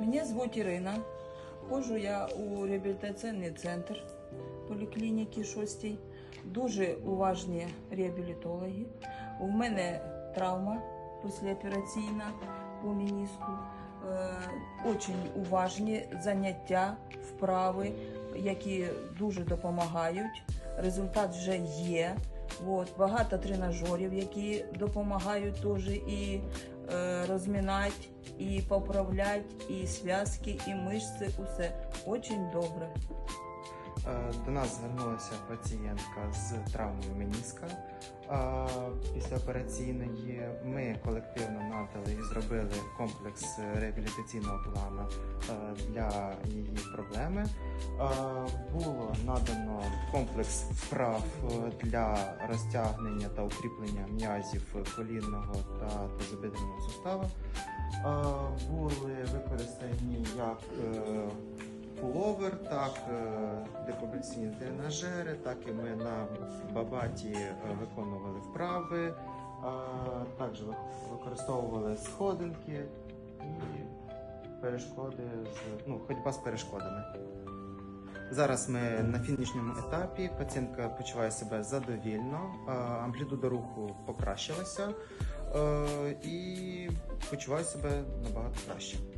Мене звуть Ірина. Ходжу я у реабілітаційний центр поліклініки 6. Дуже уважні реабілітологи. У мене травма післяопераційна по меніску. Е, Очень уважні заняття, вправи, які дуже допомагають. Результат вже є. От, багато тренажерів, які допомагають теж і е, розмінати, і поправляти, і зв'язки, і мишці, усе. Очень добре. Е, До нас звернулася пацієнтка з травмою меніска е, післяопераційної. Ми колективно надали і зробили комплекс реабілітаційного плану е, для її проблеми. Е, Було надано комплекс вправ для розтягнення та укріплення м'язів колінного та тазобедреного сустава. Були використані як е, пуловер, так е, декомпресійні тренажери, так і ми на бабаті е, виконували вправи, також використовували сходинки і перешкоди з ну, ходьба з перешкодами. Зараз ми на фінішньому етапі. Пацієнтка почуває себе задовільно, амплітуда руху покращилася і почуває себе набагато краще.